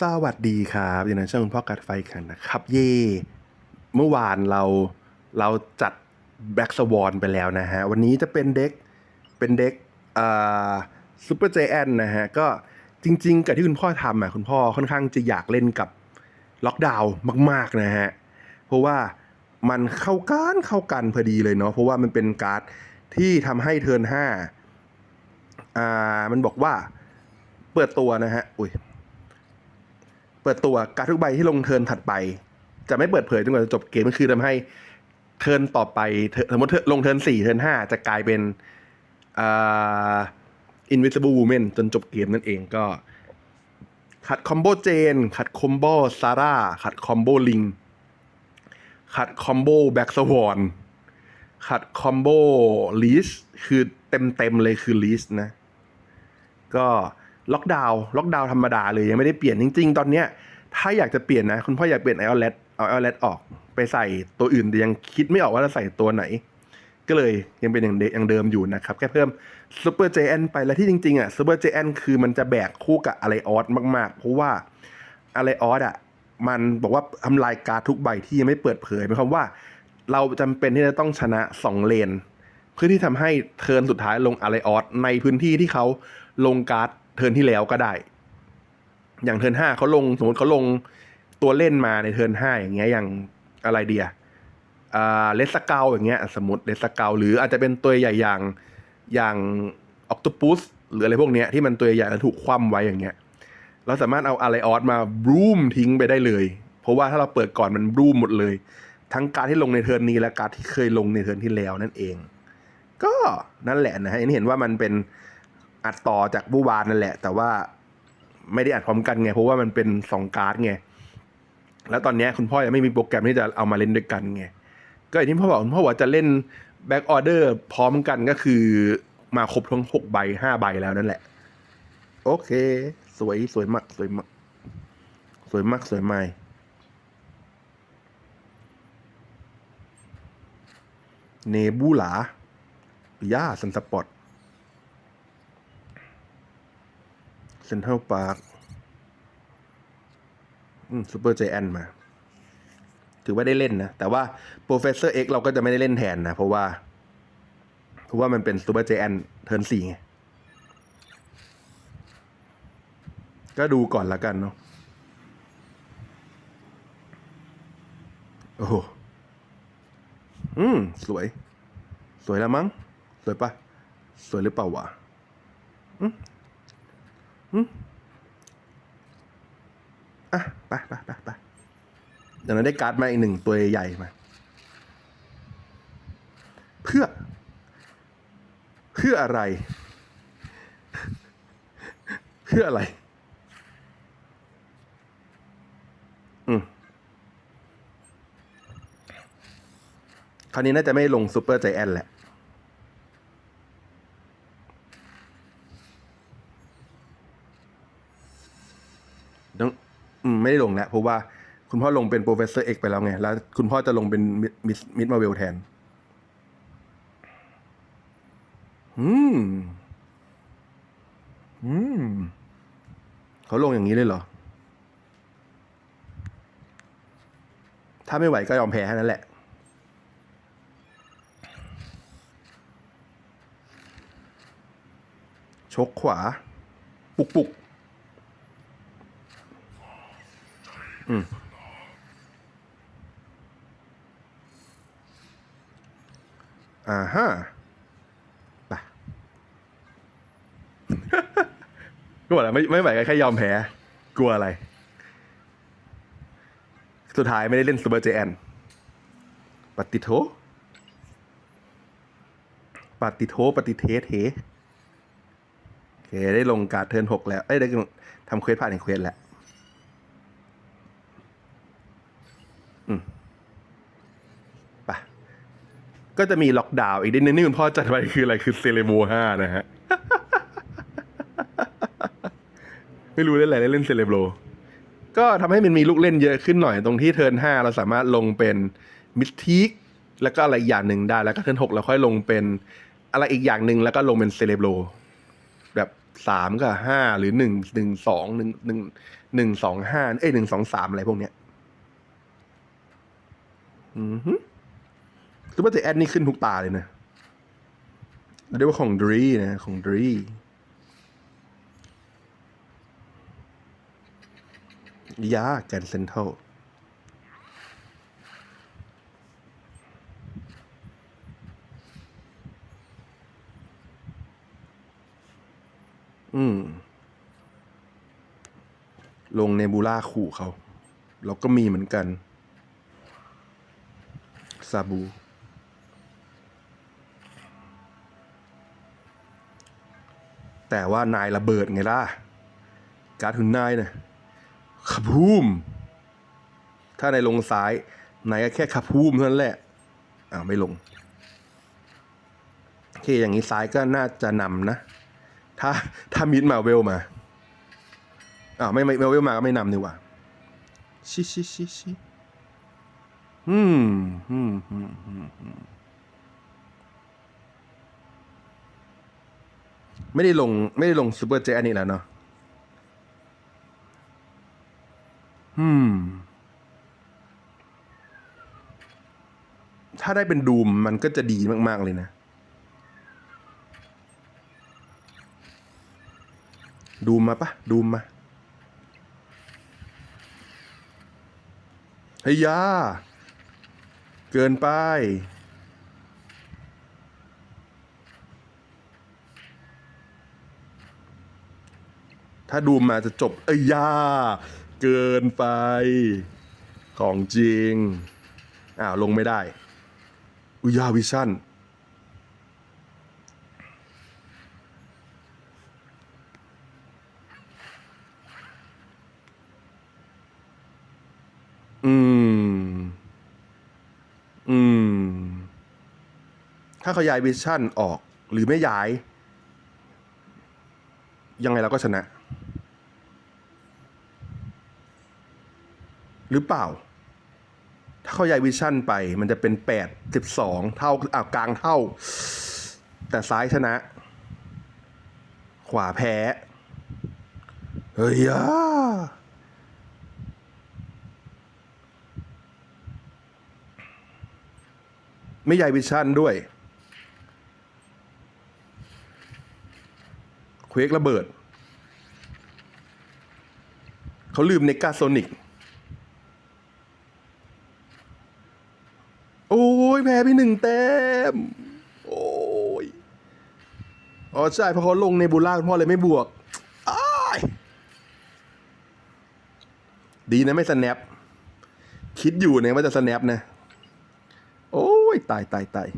สวัสดีครับอยู่ในช่องคุณพ่อกัดไฟกันนะครับ เย่เมื่อวานเราเราจัดแบ็กสวอนไปแล้วนะฮะ วันนี้จะเป็นเด็กเป็นเด็กอ่าซูเปอร์เจแอนนะฮะ ก็จริง ๆ กับที่คุณพ่อทำอะคุณพ่อค่อนข้างจะอยากเล่นกับล็อกดาวน์มาก ๆ นะฮะ เพราะว่ามันเข้ากันเข้ากันพอดีเลยเนาะเพราะว่ามันเป็นการ์ดที่ทำให้เทิร์นห้าอ่ามันบอกว่าเปิดตัวนะฮะอุ้ย เปิดตัวการดทุกใบที่ลงเทิร์นถัดไป จะไม่เปิดเผยจนกว่าจะจบเกมก็คือทำให้เทิร์นต่อไปสมมติลงเทิร์นสี่เทิร์นห้าจะกลายเป็นอ่า invisible woman จนจบเกมนั่นเองก็ ขัดคอมโบเจน ขัดคอมโบซาร่าขัดคอมโบลิงขัดคอมโบแบ็กสวอนขัดคอมโบลีสคือเต็มเต็มๆเลยคือลีสนะ ก็ ล็อกดาวน์ล็อกดาวน์ธรรมดาเลยยังไม่ได้เปลี่ยนจริง ๆ ตอนเนี้ยถ้าอยากจะเปลี่ยนนะคุณพ่ออยากเปลี่ยนไอออเลตเอาไอออเลตออกไปใส่ตัวอื่นแต่ยังคิดไม่ออกว่าจะใส่ตัวไหน ก็เลยยังเป็นอย่างเดอย่างเดิมอยู่นะครับ แค่เพิ่มซูเปอร์เจแอนไปแล้วที่จริงๆอะซูเปอร์เจแอนคือมันจะแบกคู่กับอะไรออสมากๆ เพราะว่าอะไรออสอะมันบอกว่าทำลายการทุกใบที่ยังไม่เปิดเผยหมายความว่า เราจำเป็นที่จะต้องชนะสองเลน เพื่อที่ทำให้เทิร์นสุดท้ายลงอะไรออสในพื้นที่ที่เขาลงการ์ด เทิร์นที่แล้วก็ได้ อย่างเทิร์นห้าเขาลงสมมติเขาลงตัวเล่นมาในเทิร์นห้าอย่างเงี้ยอย่างอะไรเดียอ่าเลสเกาอย่างเงี้ย สมมติเลสเกาหรืออาจจะเป็นตัวใหญ่อย่างอย่างออ t ต p ปุสหรืออะไรพวกเนี้ยที่มันตัวใหญ่แล้วถูกคว่ำไว้อย่างเงี้ยเราสามารถเอาอะไรออสมาบรูมทิ้งไปได้เลย เพราะว่าถ้าเราเปิดก่อนมันบรูมหมดเลย ทั้งการที่ลงในเทิร์นนี้และการที่เคยลงในเทิร์นที่แล้วนั่นเอง ก็นั่นแหละนะฮะนนี้เห็นว่ามันเป็น อัดต่อจากบูวานนั่นแหละ แต่ว่าไม่ได้อัดพร้อมกันไง เพราะว่ามันเป็นสองการ์ดไง แล้วตอนนี้คุณพ่อยังไม่มีโปรแกรมที่จะเอามาเล่นด้วยกันไง ก็อย่างที่พ่อบอกคุณพ่อบอกจะเล่นแบ็กออเดอร์พร้อมกันก็คือมาครบทั้งหกใบห้าใบแล้วนั่นแหละ โอเค สวยสวยมากสวยมากสวยมากสวยไม่เนบูลาปิยาซันสปอร์ต เซ็นทรัลพาร์คซูเปอร์เจแอนมา ถือว่าได้เล่นนะ แต่ว่า Professor X เราก็จะไม่ได้เล่นแทนนะ เพราะว่า เพราะว่ามันเป็นซูเปอร์เจแอนเทิร์นสี่ไง ก็ดูก่อนละกันเนาะโอ้โห อืม สวย สวยแล้วมั้ง สวยปะ สวยหรือเปล่าวะอืม อะไปไปไปไปเดี๋ยวเราได้การ์ดมาอีกหนึ่งตัวใหญ่มา เพื่อ เพื่ออะไร เพื่ออะไร อืมคราวนี้น่าจะไม่ลงซูเปอร์ใจแอนแหละ ต้องอืม ไม่ได้ลงแล้วเพราะว่าคุณพ่อลงเป็นโปรเฟสเซอร์เอกไปแล้วไง แล้วคุณพ่อจะลงเป็นมิสมิดมาเวลแทน อืม อืม เขาลงอย่างนี้เลยเหรอ ถ้าไม่ไหวก็ยอมแพ้แค่นั้นแหละ ชกขวา ปุกปุก อืมอ่าฮะไปก็บอกแล้วไม่ไม่ไหวก็แค่ยอมแพ้ กลัวอะไร สุดท้ายไม่ได้เล่นซูเปอร์เจแอนปฏิโทปฏิโทปฏิเทเทโอเค ได้ลงการ์ดเทิร์นหกแล้ว เอ้ย ได้ทำเควสผ่านในเควสแล้ว ก็จะมีล็อกดาวน์อีกนิดนึงนี่คุณพ่อจัดไว้คืออะไรคือเซเลโบห้านะฮะ ไม่รู้เล่นอะไรเล่นเซเลโบก็ทำให้มันมีลูกเล่นเยอะขึ้นหน่อยตรงที่เทิร์นห้าเราสามารถลงเป็นมิสทีกแล้วก็อะไรอย่างหนึ่งได้ แล้วก็เทิร์นหกเราค่อยลงเป็นอะไรอีกอย่างหนึ่งแล้วก็ลงเป็นเซเลโบแบบสามกับห้าหรือหนึ่งหนึ่งสองหนึ่งหนึ่งหนึ่งสองห้าเอ้ยหนึ่งสองสามอะไรพวกเนี้ย อือฮึ ซูเปอร์เจแอดนี่ขึ้นทุกตาเลยนะเรียกว่าของดรีนะ ของดรียาแกนเซนเทลอืม ลงเนบูล่าขู่เขาเราก็มีเหมือนกัน ซาบู แต่ว่านายระเบิดไงล่ะ การดหุนนายนะขับพูม ถ้านายลงซ้ายนายก็แค่ขับพูมเท่านั้นแหละ อ้าวไม่ลงโอเคอย่างนี้ซ้ายก็น่าจะนำนะ ถ้าถ้ามิดมาเวลมา อ้าวไม่ไม่เวลมาก็ไม่นำนี่หว่าชิชิชิชิอืมอืมอืมอืมอืม ไม่ได้ลงไม่ได้ลงซูเปอร์เจอันนี้แล้วเนาะอืม ถ้าได้เป็นดูมมันก็จะดีมาก ๆ เลยนะ ดูมมาปะดูมมาเฮ้ยยาเกินไป ถ้าดูมาจะจบเอ้ยยาเกินไป ของจริง อ้าว ลงไม่ได้ อุยาวิชั่น อืม อืม ถ้าเขาย้ายวิชั่นออกหรือไม่ย้าย ยังไงเราก็ชนะ หรือเปล่า ถ้าเขาย้ายวิชั่นไป มันจะเป็นแปดสิบสองเท่าอ่ากลางเท่า แต่ซ้ายชนะ ขวาแพ้ เฮ้ยอะไม่ย้ายวิชั่นด้วย เควกระเบิด เขาลืมเนกาโซนิก โอ้ย แพ้ไปห นึ่งแต้มโอ้ย อ๋อใช่เพราะเขาลงในบูล่าคุณพ่อเลยไม่บวกอ้ดีนะไม่สแนป คิดอยู่นี่ยว่าจะสแนปนะ โอ้ย ตายตายตาย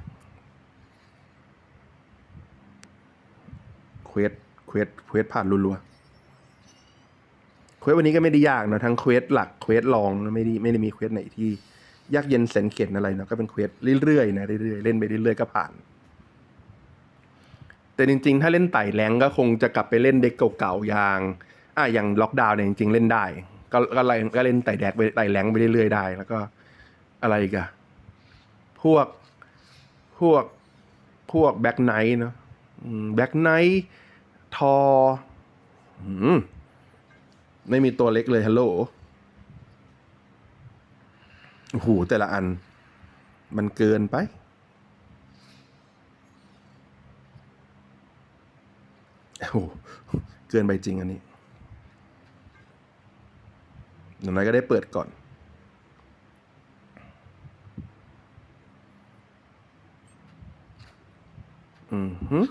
เควสเควสเควสผ่านรัวๆเควสวันนี้ก็ไม่ได้ยากนะทั้งเควสหลักเควสรองนะไม่ได้ไม่ได้มีเควสไหนที่ ยากเย็นแสนเข็ญอะไรเนาะก็เป็นเควสเรื่อยๆนะเรื่อยๆเล่นไปเรื่อยๆก็ผ่าน แต่จริง ๆ ถ้าเล่นไต่แรงก็คงจะกลับไปเล่นเด็กเก่าๆอย่างอะอย่างล็อกดาวน์เนี่ยจริงๆเล่นได้ ก็ก็อะไรก็เล่นไต่แดกไปไต่แรงไปเรื่อยๆได้ แล้วก็อะไรกันพวกพวกพวกแบ็กไนท์เนาะแบ็กไนท์ทออืมไม่มีตัวเล็กเลยฮัลโหล โอ้โหแต่ละอัน มันเกินไป โอ้โหเกินไปจริงอันนี้อย่างไรก็ได้เปิดก่อน อืมฮึ ส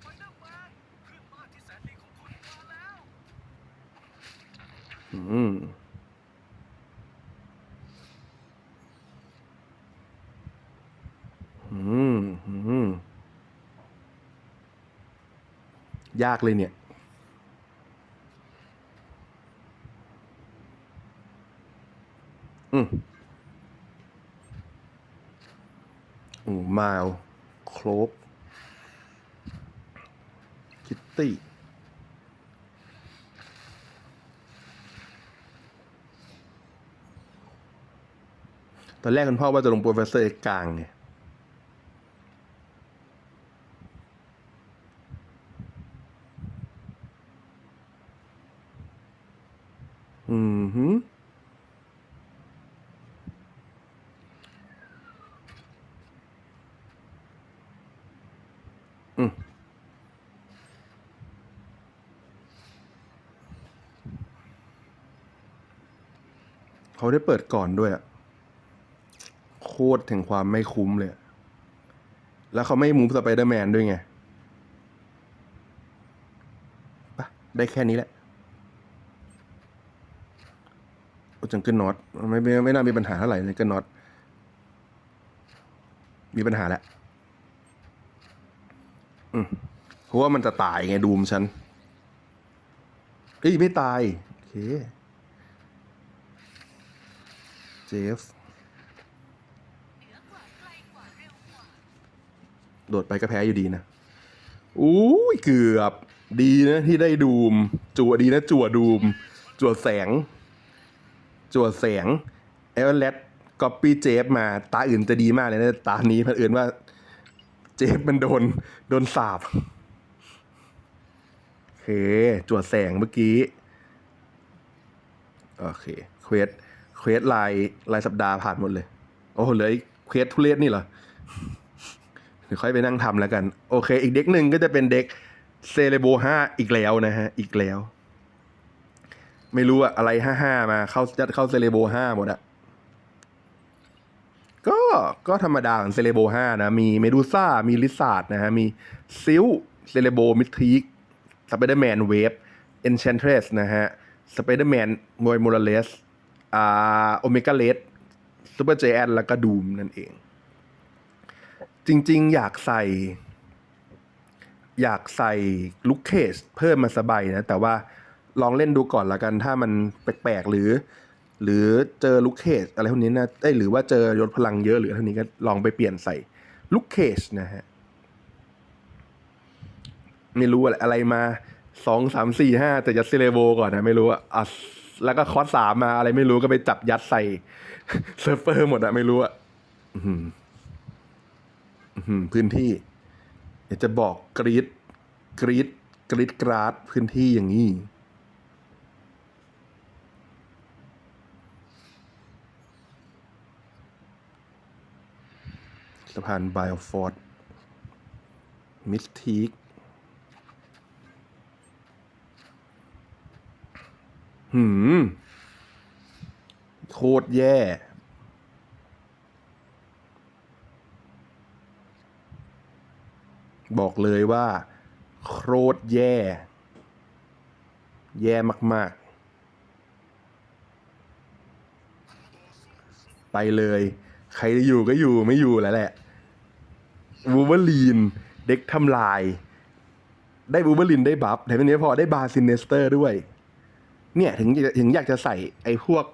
ไปเดอร์แมนเพื่อนบ้านที่แสนดีของคุณมาแล้ว อืมอืมอืมยากเลยเนี่ย อืมอืมมาว โครบคิตตี้ ตอนแรกคุณพ่อว่าจะลงโปรเฟสเซอร์เอกกลางไงอืมฮึอืมเขาได้เปิดก่อนด้วยอะ ตรถึงความไม่คุ้มเลย แล้วเขาไม่มูฟสไปเดอร์แมนด้วยไงปะได้แค่นี้แหละโอ้จังเกิลน็อตไม่ไม่ไม่น่ามีปัญหาเท่าไหร่จังเกิลน็อตมีปัญหาแล้วอืมเพราะว่ามันจะตายไงดูมฉันเฮ้ยไม่ตาย โอเค เจฟ โดดไปก็แพ้อยู่ดีนะอู้ยเกือบดีนะที่ได้ดูม จั่วดีนะ จั่วดูม จั่วแสง จั่วแสงเอเวอร์เลตก๊อปปี้เจฟมาตาอื่นจะดีมากเลยนะ ตานี้เพื่อนว่า เจฟมันโดน โดนสาบโอเค จั่วแสงเมื่อกี้ โอเค เควสเควสรายรายสัปดาห์ผ่านหมดเลย โอ้โหเหลือเควสทุเรศนี่เหรอ ดี๋ยวค่อยไปนั่งทำแล้วกัน โอเค อีกเด็กหนึ่งก็จะเป็นเด็กเซเลโบห้าอีกแล้วนะฮะ อีกแล้ว ไม่รู้อะอะไรห้าห้ามาเข้ายัดเข้าเซเลโบห้าหมดอะก็ก็ธรรมดาของเซเลโบห้านะ มีเมดูซ่า มีลิซาร์ดนะฮะ มีซิลเซเลโบมิทริกสไปเดอร์แมนเวฟเอนเชนเทรสนะฮะสไปเดอร์แมนมวยโมราเลสอ่าโอเมก้าเลสซูเปอร์เจแอนแล้วก็ดูมนั่นเอง จริง ๆ อยากใส่ อยากใส่ลูกเคสเพิ่มมาสบายนะ แต่ว่าลองเล่นดูก่อนละกันถ้ามันแปลกๆ หรือ หรือเจอลูกเคสอะไรพวกนี้นะเอ้ยหรือว่าเจอยศพลังเยอะหรืออะไรพวกนี้ก็ลองไปเปลี่ยนใส่ลูกเคสนะฮะไม่รู้อะไรอะไรมาสองสามสี่ห้าแต่ยัดเซเลโบก่อนนะ ไม่รู้อะอะแล้วก็คอร์สสามมาอะไรไม่รู้ก็ไปจับยัดใส่เซิร์ฟเวอร์หมดอะไม่รู้อะอื้อหืออื้อหือ พื้นที่อยากจะบอกกรีดกรีดกรีดกราดพื้นที่อย่างนี้ สะพานไบโอฟอร์ดมิสทีกหืม โคตรแย่ บอกเลยว่าโคตรแย่ แย่มาก ๆ ไปเลย ใครจะอยู่ก็อยู่ไม่อยู่แล้วแหละบูเบอร์ลีน เด็กทำลาย ได้บูเบอรีนได้บัฟแต่ทีนี้พอได้บาซินเนสเตอร์ด้วย เนี่ยถึงถึงอยากจะใส่ไอ้พวก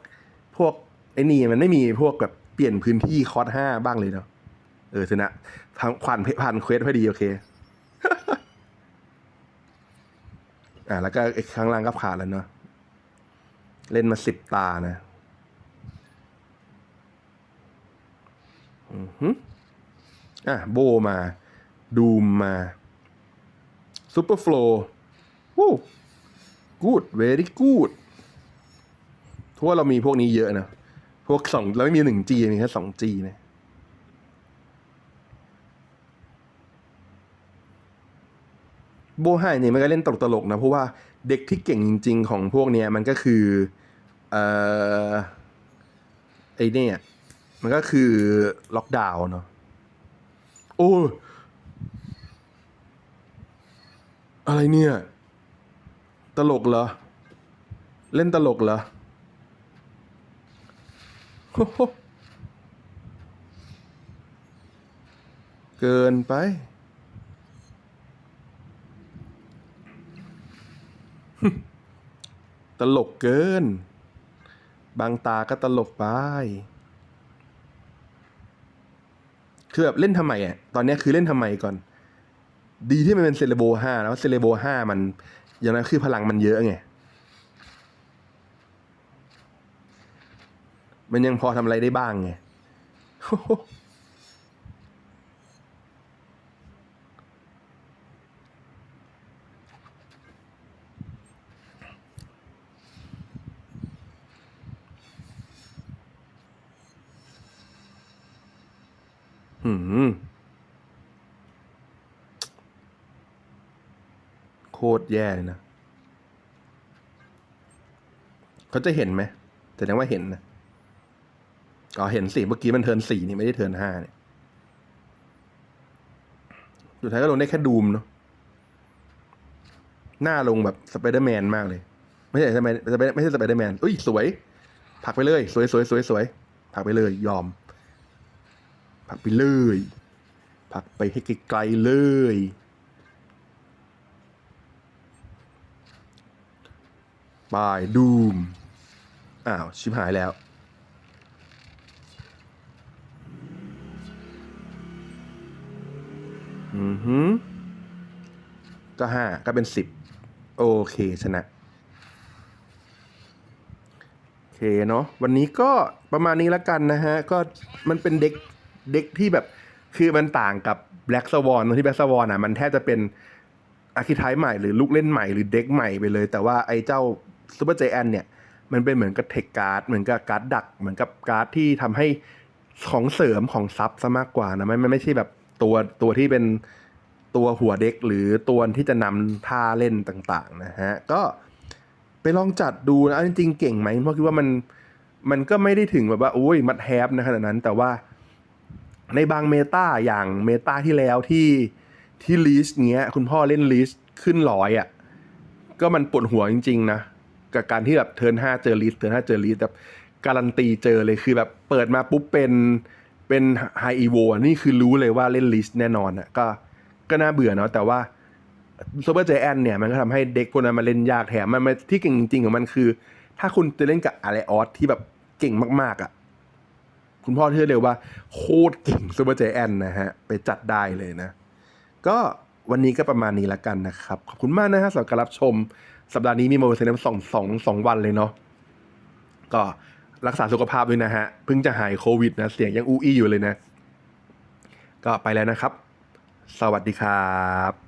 พวกไอ้นี่มันไม่มีพวกแบบเปลี่ยนพื้นที่คอร์สห้าบ้างเลยเนาะ เออชนะทางผ่านผ่านเควสพอดี โอเค อ่าแล้วก็ไอ้ข้างล่างก็ผ่านแล้วเนาะเล่นมาสิบตานะ อือฮึอะ โบมา ดูมมาซูเปอร์โฟล์วู้กูดเวรี่กูดเพราะว่าเรามีพวกนี้เยอะนะ พวกสองเราไม่มีหนึ่งจีมีแค่สองจีนะ โบไฮเนี่ยมันก็เล่นตลกตลกๆนะเพราะว่าเด็กที่เก่งจริง ๆ ของพวกเนี้ยมันก็คือเอ่อไอเนี่ยมันก็คือล็อกดาวน์เนาะโอ้อะไรเนี่ย ตลกเหรอ เล่นตลกเหรอเกินไป ตลกเกิน บางตาก็ตลกไป คือแบบเล่นทำไมอะ ตอนนี้คือเล่นทำไมก่อน ดีที่มันเป็นเซเลโบห้าแล้วเซเลโบห้ามัน อย่างนั้นคือพลังมันเยอะไง มันยังพอทำอะไรได้บ้างไง หืมโคตรแย่เลยนะ เขาจะเห็นไหมแต่ยังว่าเห็นนะอ๋อเห็นสิเมื่อกี้มันเทินสี่นี่ไม่ได้เทินห้าเนี่ยสุดท้ายก็ลงได้แค่ดูมเนาะหน้าลงแบบสไปเดอร์แมนมากเลย ไม่ใช่สไปไปไม่ใช่สไปเดอร์แมนอุ้ยสวย ผักไปเลย สวยสวยสวยสวยผักไปเลยยอม ผักไปเลยผักไปให้ไกลๆเลยบายดูม อ้าว ชิบหายแล้ว อือหือ ก็ห้าก็เป็นสิบ โอเค ชนะ โอเค เนาะ วันนี้ก็ประมาณนี้แล้วกันนะฮะ ก็มันเป็นเด็ก เด็กที่แบบคือมันต่างกับ Black Swan ตรงที่ Black Swan อะมันแทบจะเป็นอาร์คิไทป์ใหม่หรือลูกเล่นใหม่หรือเด็กใหม่ไปเลย แต่ว่าไอ้เจ้าซูเปอร์เจแอนเนี่ยมันเป็นเหมือนกับเทคการ์ดเหมือนกับการ์ดดัก เหมือนกับการ์ดที่ทำให้ของเสริมของซับซะมากกว่านะไม่ไม่ไม่ใช่แบบตัวตัวที่เป็นตัวหัวเด็กหรือตัวที่จะนำท่าเล่นต่างๆนะฮะก็ไปลองจัดดูนะจริงๆเก่งไหมเพราะคิดว่ามันมันก็ไม่ได้ถึงแบบว่าโอ้ยมัดแฮปนะขนาดนั้น แต่ว่า ในบางเมตาอย่างเมตาที่แล้วที่ที่ลีสเงี้ย คุณพ่อเล่นลีสขึ้นร้อยอะ่ะก็มันปวดหัวจริง ๆ นะ กับการที่แบบเทิร์นห้าเจอลีสเทิร์นห้าเจอลีสแบบการันตีเจอเลยคือแบบเปิดมาปุ๊บเป็นเป็นไฮอีโวนี่คือรู้เลยว่าเล่นลิสแน่นอนอะก็ก็น่าเบื่อเนาะแต่ว่าซูเปอร์เจแอนเนี่ยมันก็ทำให้เด็กพวกนั้นมาเล่นยากแถมมันที่เก่งจริงๆของมันคือ ถ้าคุณจะเล่นกับอาร์เรออสที่แบบเก่งมากๆอะ คุณพ่อเชื่อเลยว่าโคตรเก่งซูเปอร์เจแอนนะฮะ ไปจัดได้เลยนะ ก็วันนี้ก็ประมาณนี้ล้วกันนะครับ ขอบคุณมากนะฮะสำหรับการรับชม สัปดาห์นี้มีโมเดลสองสองสองวันเลยเนาะก็รักษาสุขภาพด้วยนะฮะ เพิ่งจะหายโควิดนะ เสียงยังอูอี้อยู่เลยนะ ก็ไปแล้วนะครับ สวัสดีครับ